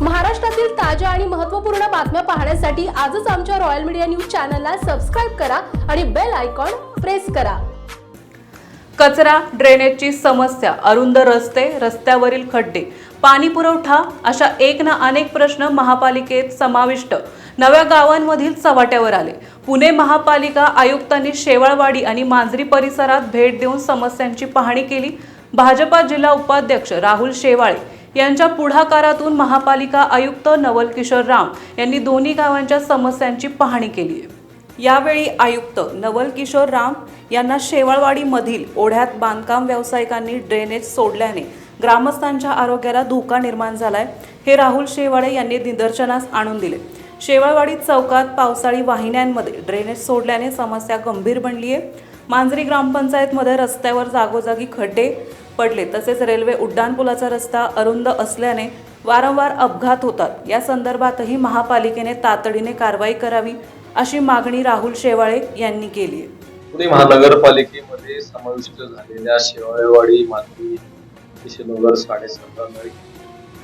महाराष्ट्रातील ताज्या आणि महत्त्वपूर्ण बातम्या पाहण्यासाठी आजच आमच्या रॉयल मीडिया न्यूज चॅनलला सबस्क्राईब करा आणि बेल आयकॉन प्रेस करा. कचरा ड्रेनेजची समस्या अरुंद रस्ते रस्त्यावरील खड्डे पाणी पुरवठा अशा एक ना अनेक प्रश्न महापालिकेत समाविष्ट. नव्या गावांमधील चव्हाट्यावर आले. पुणे महापालिका आयुक्तांनी शेवाळवाडी आणि मांजरी परिसरात भेट देऊन समस्यांची पाहणी केली. भाजपा जिल्हा उपाध्यक्ष राहुल शेवाळे यांच्या पुढाकारातून महापालिका आयुक्त नवल किशोर राम यांनी दोन्ही गावांच्या समस्यांची पाहणी केली आहे. यावेळी आयुक्त नवल किशोर राम यांना शेवाळवाडीमधील ओढ्यात बांधकाम व्यावसायिकांनी ड्रेनेज सोडल्याने ग्रामस्थांच्या आरोग्याला धोका निर्माण झालाय हे राहुल शेवाळे यांनी निदर्शनास आणून दिले. शेवाळवाडी चौकात पावसाळी वाहिन्यांमध्ये ड्रेनेज सोडल्याने समस्या गंभीर बनली आहे मांजरी ग्रामपंचायतमध्ये रस्त्यावर जागोजागी खड्डे पडले. तसेच रेल्वे उड्डाणपुलाचा रस्ता अरुंद असल्याने वारंवार अपघात होतात. या संदर्भातही महापालिकेने तातडीने कारवाई करावी अशी मागणी राहुल शेवाळे यांनी केली आहे. पुणे महानगरपालिकेमध्ये समाविष्ट झालेल्या शेवाळेवाडी मांजरी नगर साडेसतरा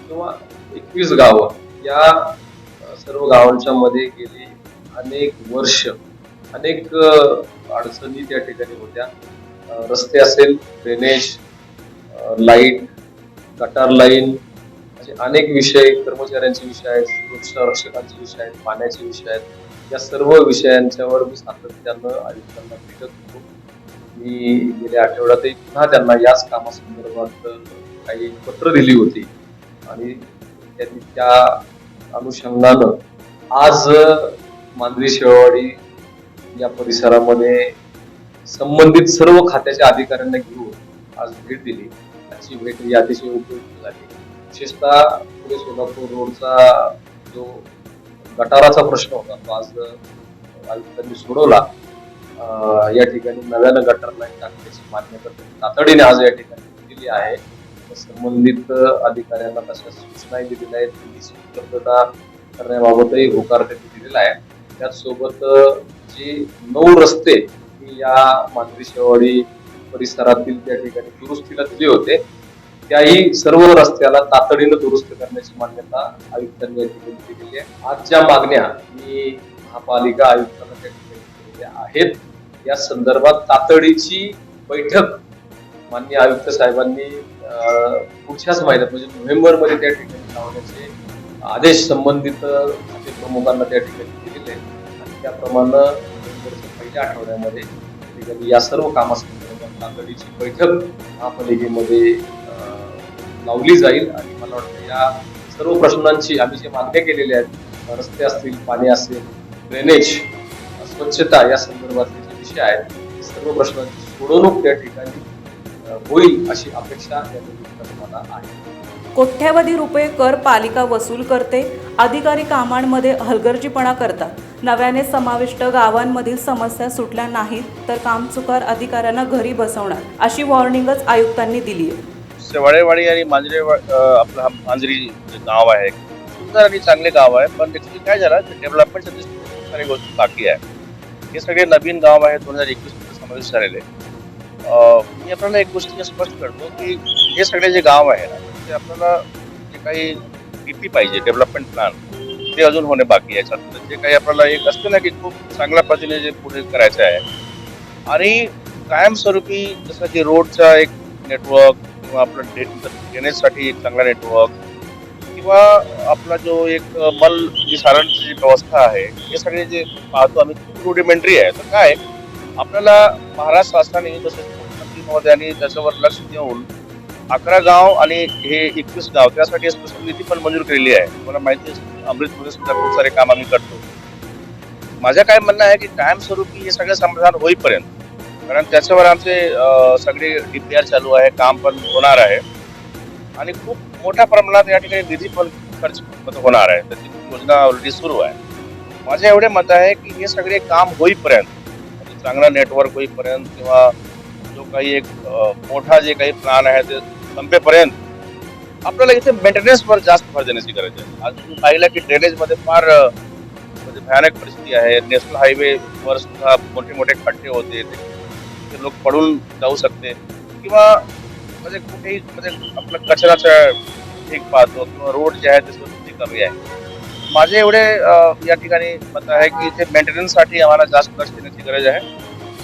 किंवा एकवीस गावं या सर्व गावांच्या मध्ये गेली अनेक वर्ष अनेक अडचणी त्या ठिकाणी होत्या. रस्ते असेल ड्रेनेज लाइट गटार लाईन असे अनेक विषय कर्मचाऱ्यांचे विषय आहेत वृक्षरक्षकांचे विषय आहेत पाण्याचे विषय आहेत. या सर्व विषयांच्यावर मी सातत्यानं आयुक्तांना भेटत होतो. मी गेल्या आठवड्यातही पुन्हा त्यांना याच कामासंदर्भात काही पत्र दिली होती. आणि त्यांनी त्या अनुषंगानं आज मांजरी शेवाडी या परिसरामध्ये संबंधित सर्व खात्याच्या अधिकाऱ्यांना घेऊन आज भेट दिली. त्याची भेट ही अतिशय उपयुक्त झाली. विशेषतः पुढे सोलापूर रोडचा जो गटाराचा प्रश्न होता तो आज आयुक्तांनी सोडवला. या ठिकाणी नव्यानं गटार लाईन टाकण्याची मान्यता तातडीने आज या ठिकाणी दिली आहे. संबंधित अधिकाऱ्यांना तशा सूचनाही दिलेल्या आहेत. निधीची उपलब्धता करण्याबाबतही होकार त्यांनी दिलेला आहे. त्याचसोबत जे नऊ रस्ते मी या मांजरी शेवाडी परिसरातील त्या ठिकाणी दुरुस्तीला दिले होते. त्याही सर्व रस्त्याला तातडीनं दुरुस्त करण्याची मान्यता आयुक्तांनी या ठिकाणी आहे. आज ज्या मागण्या मी महापालिका आयुक्तांना त्या ठिकाणी केलेल्या आहेत. या संदर्भात तातडीची बैठक माननीय आयुक्त साहेबांनी पुढच्याच महिन्यात म्हणजे नोव्हेंबरमध्ये त्या ठिकाणी लावण्याचे आदेश संबंधित प्रमुखांना त्या ठिकाणी दिलेले आहेत. आणि त्याप्रमाणे नोव्हेंबरच्या पहिल्या आठवड्यामध्ये या सर्व कामासाठी तातडीची बैठक महापालिकेमध्ये लावली जाईल आणि मला वाटतं या सर्व प्रश्नांची आम्ही जे मागण्या केलेल्या आहेत रस्ते असतील पाणी असेल ड्रेनेज स्वच्छता या संदर्भातले जे विषय आहेत सर्व प्रश्नांची सोडवणूक त्या ठिकाणी होईल अशी अपेक्षा या निमित्ताने मला आहे. कोट्यवधी रुपये कर पालिका वसूल करते अधिकारी कामांमध्ये हलगर्जीपणा करतात. नव्याने समाविष्ट गावांमधील समस्या सुटल्या नाहीत तर कामचुकार अधिकाऱ्यांना घरी बसवणार अशी वॉर्निंगच आयुक्तांनी दिली आहे. शेवाळेवाडी आणि मांजरे आपलं हा मांजरी जे गाव आहे सुंदर आणि चांगले गाव आहे पण ऍक्च्युली काय झालं डेव्हलपमेंटच्या दृष्टीने सारी गोष्टी बाकी आहे. हे सगळे नवीन गाव आहे दोन हजार एकवीसमध्ये समावेश झालेले. मी आपल्याला एक गोष्ट स्पष्ट करतो की हे सगळे जे गाव आहे ना ते आपल्याला जे काही पीपी पाहिजे डेव्हलपमेंट प्लॅन ते अजून होणे बाकी आहे याच्यात. म्हणजे जे काही आपल्याला एक असतं ना की खूप चांगल्या पद्धतीने जे पुढे करायचं आहे. आणि कायमस्वरूपी जसं की रोडचा एक नेटवर्क किंवा आपलं ड्रेनेजसाठी एक चांगला नेटवर्क किंवा आपला जो एक मल निसारणची जी व्यवस्था आहे हे सगळे जे पाहतो आम्ही रुडिमेंटरी आहे. तर काय? आपल्याला महाराष्ट्र शासनाने तसेच मुख्यमंत्री महोदयांनी त्याच्यावर लक्ष देऊन अकरा गाव आणि हे एकवीस गाव त्यासाठी स्पेशल निधी पण मंजूर केलेली आहे. मला माहिती आहे अमृतमध्ये सुद्धा खूप सारे काम आम्ही करतो. माझं काय म्हणणं आहे की कायमस्वरूपी हे सगळं समाधान होईपर्यंत कारण त्याच्यावर आमचे सगळे डीपीआर चालू आहे काम पण होणार आहे. आणि खूप मोठ्या प्रमाणात या ठिकाणी निधी पण खर्च होणार आहे. त्याची योजना ऑलरेडी सुरू आहे. माझे एवढे मत आहे की हे सगळे काम होईपर्यंत म्हणजे नेटवर्क होईपर्यंत किंवा जो काही एक मोठा जे काही प्लान आहे ते संपेपर्यंत आपल्याला इथे मेंटेनन्सवर जास्त भर देण्याची गरज आहे. आज तुम्ही पाहिलं की ड्रेनेजमध्ये फार म्हणजे भयानक परिस्थिती आहे. नॅशनल हायवेवर सुद्धा मोठे मोठे खड्डे होते. ते लोक पडून जाऊ शकते. किंवा म्हणजे कुठेही म्हणजे आपलं कचऱ्याचं ठीक पाहतो किंवा रोड जे आहे ते कमी आहे. माझे एवढे या ठिकाणी मत आहे की इथे मेंटेनन्ससाठी आम्हाला जास्त लक्ष देण्याची गरज आहे.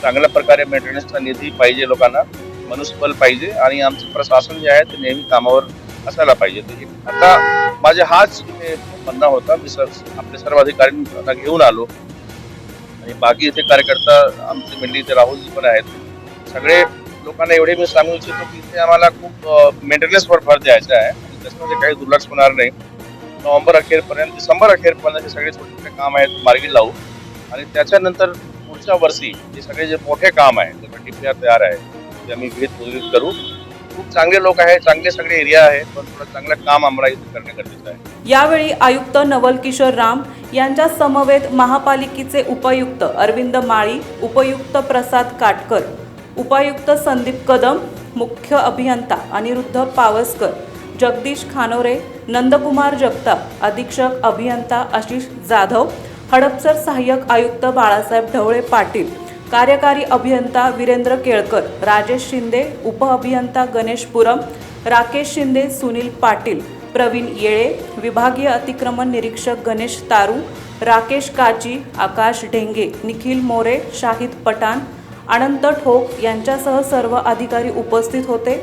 चांगल्या प्रकारे मेंटेनन्सचा निधी पाहिजे लोकांना. मनुष्यबल पाहिजे आणि आमचं प्रशासन जे आहे ते नेहमी कामावर असायला पाहिजे. आता माझे हाच इथे म्हणणं होता. मी सर आपले सर्व अधिकाऱ्यांना घेऊन आलो. आणि बाकी इथे कार्यकर्ता आमचे मेंढी इथे राहुलजी पण आहेत. सगळे लोकांना एवढे मी सांगू इच्छितो की इथे आम्हाला खूप मेंटेनन्सवर भर द्यायचा आहे. आणि त्याच्यामध्ये काही दुर्लक्ष होणार नाही. नोव्हेंबर अखेरपर्यंत डिसेंबर अखेरपर्यंत हे सगळे छोटे छोटे काम आहेत मार्गी लावू. आणि त्याच्यानंतर पुढच्या वर्षी जे सगळे जे मोठे काम आहे डी पी आर तयार आहे जे आम्ही विविध प्रोजेक्ट करू. खूप चांगले लोक आहेत चांगले सगळे एरिया आहे पण थोडं चांगलं काम आम्हाला इथे करणे गरजेचं आहे. यावेळी आयुक्त नवल किशोर राम यांच्या समवेत महापालिकेचे उपायुक्त अरविंद माळी उपयुक्त प्रसाद काटकर उपायुक्त संदीप कदम मुख्य अभियंता अनिरुद्ध पावसकर जगदीश खानोरे नंदकुमार जगताप अधीक्षक अभियंता आशिष जाधव हडपसर सहाय्यक आयुक्त बाळासाहेब ढवळे पाटील कार्यकारी अभियंता वीरेंद्र केळकर राजेश शिंदे उपअभियंता गणेश पुरम राकेश शिंदे सुनील पाटील प्रवीण येळे विभागीय अतिक्रमण निरीक्षक गणेश तारू राकेश काची आकाश ढेंगे निखिल मोरे शाहिद पठाण अनंत ठोक यांच्यासह सर्व अधिकारी उपस्थित होते.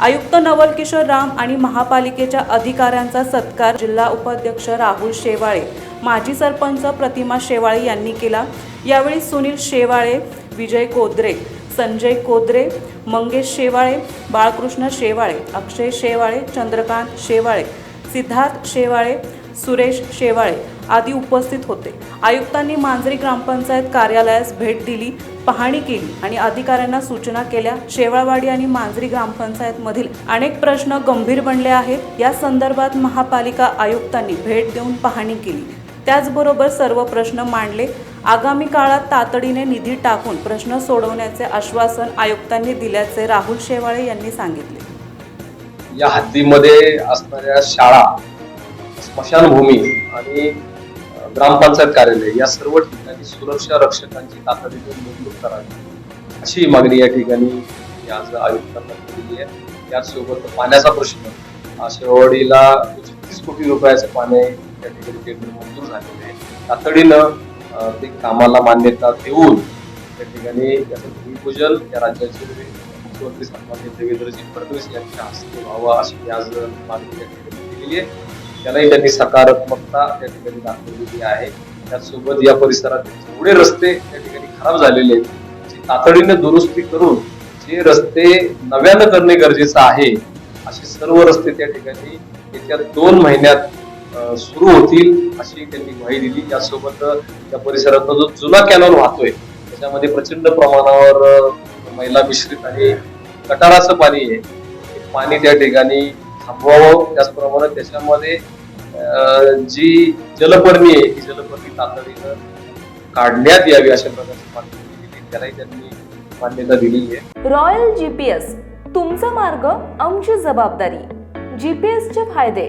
आयुक्त नवल किशोर राम आणि महापालिकेच्या अधिकाऱ्यांचा सत्कार जिल्हा उपाध्यक्ष राहुल शेवाळे माजी सरपंच प्रतिमा शेवाळे यांनी केला. यावेळी सुनील शेवाळे विजय कोद्रे संजय कोद्रे मंगेश शेवाळे बाळकृष्ण शेवाळे अक्षय शेवाळे चंद्रकांत शेवाळे सिद्धार्थ शेवाळे सुरेश शेवाळे आदी उपस्थित होते. आयुक्तांनी मांजरी ग्रामपंचायत कार्यालयास भेट दिली पाहणी केली आणि अधिकाऱ्यांना सूचना केल्या शेवाळवाडी आणि मांजरी ग्रामपंचायतमधील अनेक प्रश्न गंभीर बनले आहेत. या संदर्भात महापालिका आयुक्तांनी भेट देऊन पाहणी केली. त्याचबरोबर सर्व प्रश्न मांडले. आगामी काळात तातडीने निधी टाकून प्रश्न सोडवण्याचे आश्वासन आयुक्तांनी दिल्याचे राहुल शेवाळे यांनी सांगितले. या हद्दीमध्ये असणाऱ्या शाळा स्मशानभूमी आणि ग्रामपंचायत कार्यालय या सर्व ठिकाणी सुरक्षा रक्षकांची तातडीने नेमणूक करावी अशी मागणी या ठिकाणी आज आयुक्तांना केलेली आहे. त्याचसोबत पाण्याचा प्रश्न हा शेवाडीला छत्तीस कोटी रुपयाचं पाणी त्या ठिकाणी मंजूर झालेले आहे. तातडीनं ते कामाला मान्यता देऊन त्या ठिकाणी त्याचं भूमिपूजन या राज्याचे मुख्यमंत्री सन्मान्य देवेंद्रजी फडणवीस यांच्या हस्ते व्हावं अशी आज मागणी या ठिकाणी केलेली आहे. त्यालाही त्यांनी सकारात्मकता त्या ठिकाणी दाखवलेली आहे. त्यासोबत या परिसरात जेवढे रस्ते त्या ठिकाणी खराब झालेले आहेत त्याची तातडीने दुरुस्ती करून जे रस्ते नव्यानं करणे गरजेचं आहे असे सर्व रस्ते त्या ठिकाणी येत्या दोन महिन्यात सुरू होतील अशी त्यांनी ग्वाही दिली. यासोबत त्या परिसरातला जो जुना कॅनल वाहतोय त्याच्यामध्ये प्रचंड प्रमाणावर महिला मैला मिश्रित आणि कटाराचं पाणी आहे. पाणी त्या ठिकाणी थांबवावं त्याचप्रमाणे त्याच्यामध्ये जी जलपर्णी आहे ती जलपर्णी तातडीनं काढण्यात यावी अशा प्रकारची मागणी त्यालाही त्यांनी मान्यता दिलेली आहे. रॉयल जीपीएस तुमचा मार्ग आमची जबाबदारी. जीपीएसचे फायदे.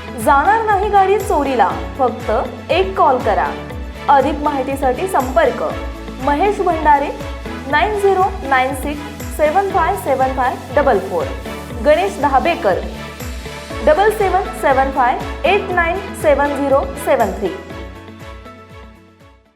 जाणार नाही गाडी चोरीला फक्त एक कॉल करा. अधिक माहितीसाठी संपर्क. Mahesh Bhandare nine zero nine six seven five seven five double four. Ganesh Dhabekar double seven seven five eight nine seven zero seven three.